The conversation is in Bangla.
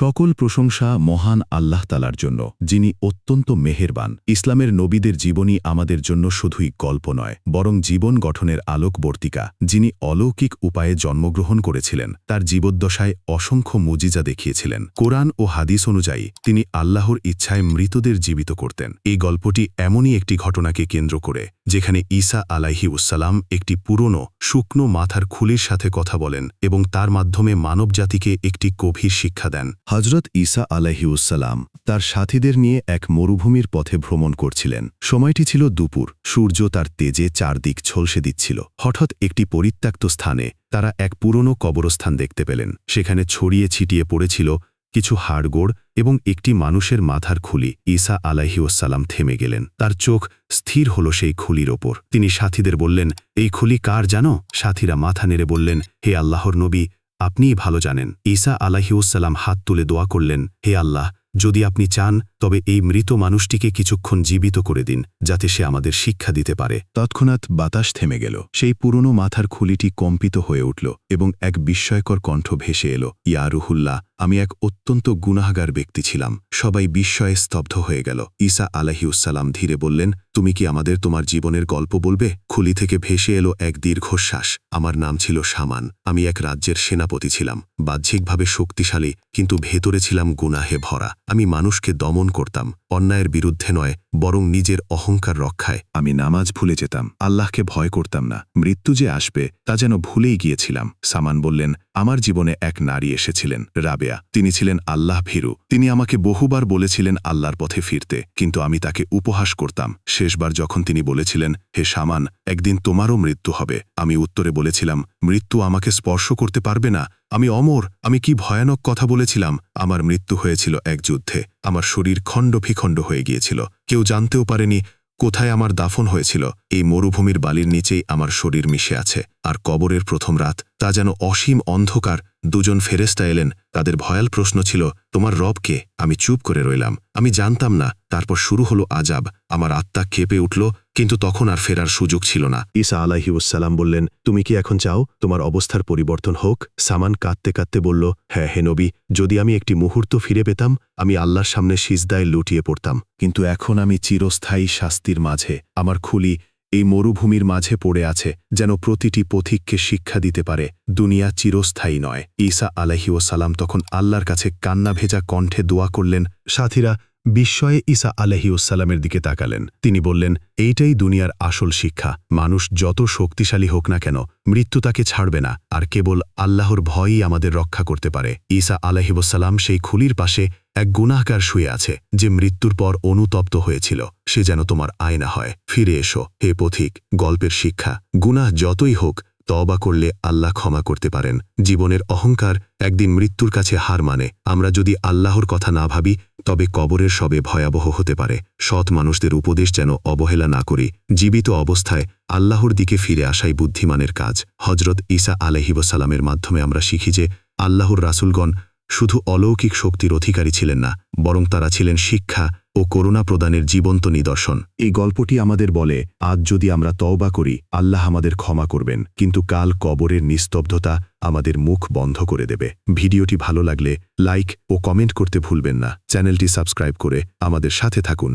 সকল প্রশংসা মহান আল্লাহ তালার জন্য, যিনি অত্যন্ত মেহেরবান। ইসলামের নবীদের জীবনী আমাদের জন্য শুধুই গল্প নয়, বরং জীবন গঠনের আলোকবর্তিকা, যিনি অলৌকিক উপায়ে জন্মগ্রহণ করেছিলেন, তার জীবদ্দশায় অসংখ্য মুজিজা দেখিয়েছিলেন। কোরআন ও হাদিস অনুযায়ী, তিনি আল্লাহর ইচ্ছায় মৃতদের জীবিত করতেন। এই গল্পটি এমনই একটি ঘটনাকে কেন্দ্র করে, যেখানে ঈসা আলাইহি উসালাম একটি পুরনো, শুকনো মাথার খুলির সাথে কথা বলেন এবং তার মাধ্যমে মানবজাতিকে একটি গভীর শিক্ষা দেন। হজরত ঈসা আলাহিউসালাম তার সাথীদের নিয়ে এক মরুভূমির পথে ভ্রমণ করছিলেন। সময়টি ছিল দুপুর, সূর্য তার তেজে চারদিক ঝলসে দিচ্ছিল। হঠাৎ একটি পরিত্যক্ত স্থানে তারা এক পুরনো কবরস্থান দেখতে পেলেন। সেখানে ছড়িয়ে ছিটিয়ে পড়েছিল কিছু হাড়গোড় এবং একটি মানুষের মাথার খুলি। ঈসা আলাহিউসালাম থেমে গেলেন। তার চোখ স্থির হল সেই খুলির ওপর। তিনি সাথীদের বললেন, এই খুলি কার জানো? সাথীরা মাথা নেড়ে বললেন, হে আল্লাহর নবী আপনিই ভালো জানেন। ঈসা আলাহিউসালাম হাত তুলে দোয়া করলেন হে আল্লাহ যদি আপনি চান তবে এই মৃত মানুষটিকে কিছুক্ষণ জীবিত করে দিন, যাতে সে আমাদের শিক্ষা দিতে পারে। তৎক্ষণাৎ বাতাস থেমে গেল। সেই পুরনো মাথার খুলিটি কম্পিত হয়ে উঠল এবং এক বিস্ময়কর কণ্ঠ ভেসে এলো, ইয়া রুহুল্লাহ, আমি এক অত্যন্ত গুনাহগার ব্যক্তি ছিলাম। সবাই বিস্ময়ে স্তব্ধ হয়ে গেল। ঈসা আলাহিউসালাম ধীরে বললেন, তুমি কি আমাদের তোমার জীবনের গল্প বলবে? খুলি থেকে ভেসে এলো এক দীর্ঘশ্বাস। আমার নাম ছিল সামান, আমি এক রাজ্যের সেনাপতি ছিলাম। বাহ্যিকভাবে শক্তিশালী, কিন্তু ভেতরে ছিলাম গুনাহে ভরা। আমি মানুষকে দমন করতাম, অন্যায়ের বিরুদ্ধে নয়, বরং নিজের অহংকার রক্ষায়। আমি নামাজ ভুলে যেতাম, আল্লাহকে ভয় করতাম না। মৃত্যু যে আসবে, তা যেন ভুলেই গিয়েছিলাম। সামান বললেন, আমার জীবনে এক নারী এসেছিলেন, রাবেয়া। তিনি ছিলেন আল্লাহ ভীরু। তিনি আমাকে বহুবার বলেছিলেন আল্লাহর পথে ফিরতে, কিন্তু আমি তাকে উপহাস করতাম। শেষবার যখন তিনি বলেছিলেন, হে সামান, একদিন তোমারও মৃত্যু হবে। আমি উত্তরে বলেছিলাম, মৃত্যু আমাকে স্পর্শ করতে পারবে না। আমি অমর, আমি কি ভয়ানক কথা বলেছিলাম? আমার মৃত্যু হয়েছিল এক যুদ্ধে। আমার শরীর খণ্ড বিখণ্ড হয়ে গিয়েছিল। কেউ জানতেও পারেনি কোথায় আমার দাফন হয়েছিল। এই মরুভূমির বালির নিচেই আমার শরীর মিশে আছে। আর কবরের প্রথম রাত, তা যেন অসীম অন্ধকার দুজন ফেরেস্তা এলেন। তাদের ভয়াল প্রশ্ন ছিল, তোমার রবকে আমি চুপ করে রইলাম। আমি জানতাম না। তারপর শুরু হলো আজাব আমার আত্মা কেঁপে উঠল, কিন্তু তখন আর ফেরার সুযোগ ছিল না। ঈসা আলাহিউসালাম বললেন, তুমি কি এখন চাও তোমার অবস্থার পরিবর্তন হোক? সামান কাঁদতে কাঁদতে বলল হ্যাঁ হে নবী, যদি আমি একটি মুহূর্ত ফিরে পেতাম, আমি আল্লাহর সামনে সিজদায় লুটিয়ে পড়তাম। কিন্তু এখন আমি চিরস্থায়ী শাস্তির মাঝে। আমার খুলি এই মরুভূমির মাঝে পড়ে আছে যেন প্রতিটি পথিককে শিক্ষা দিতে পারে, দুনিয়া চিরস্থায়ী নয়। ঈসা আলহিউসালাম তখন আল্লাহর কাছে কান্না ভেজা কণ্ঠে দোয়া করলেন, সাথীরা, বিস্ময়ে ঈসা আলহিউসালামের দিকে তাকালেন। তিনি বললেন, এইটাই দুনিয়ার আসল শিক্ষা। মানুষ যত শক্তিশালী হোক না কেন, মৃত্যু তাকে ছাড়বে না, আর কেবল আল্লাহর ভয়ই আমাদের রক্ষা করতে পারে। ঈসা আলহিবসালাম সেই খুলির পাশে এক গুনাহকার শুয়ে আছে, যে মৃত্যুর পর অনুতপ্ত হয়েছিল। সে যেন তোমার আয়না হয়। ফিরে এসো। হে পথিক, গল্পের শিক্ষা। গুনাহ যতই হোক তবা করলে আল্লাহ ক্ষমা করতে পারেন। জীবনের অহংকার একদিন মৃত্যুর কাছে হার মানে। আমরা যদি আল্লাহর কথা না ভাবি, তবে কবরের সবে ভয়াবহ হতে পারে। সৎ মানুষদের উপদেশ যেন অবহেলা না করি। জীবিত অবস্থায় আল্লাহর দিকে ফিরে আসাই বুদ্ধিমানের কাজ। হজরত ঈসা আলহিবসালামের মাধ্যমে আমরা শিখি যে, আল্লাহর রাসুলগণ শুধু অলৌকিক শক্তির অধিকারী ছিলেন না, বরং তারা ছিলেন শিক্ষা ও করুণা প্রদানের জীবন্ত নিদর্শন। এই গল্পটি আমাদের বলে, আজ যদি আমরা তওবা করি, আল্লাহ আমাদের ক্ষমা করবেন, কিন্তু কাল কবরের নিস্তব্ধতা আমাদের মুখ বন্ধ করে দেবে। ভিডিওটি ভালো লাগলে লাইক ও কমেন্ট করতে ভুলবেন না। চ্যানেলটি সাবস্ক্রাইব করে আমাদের সাথে থাকুন।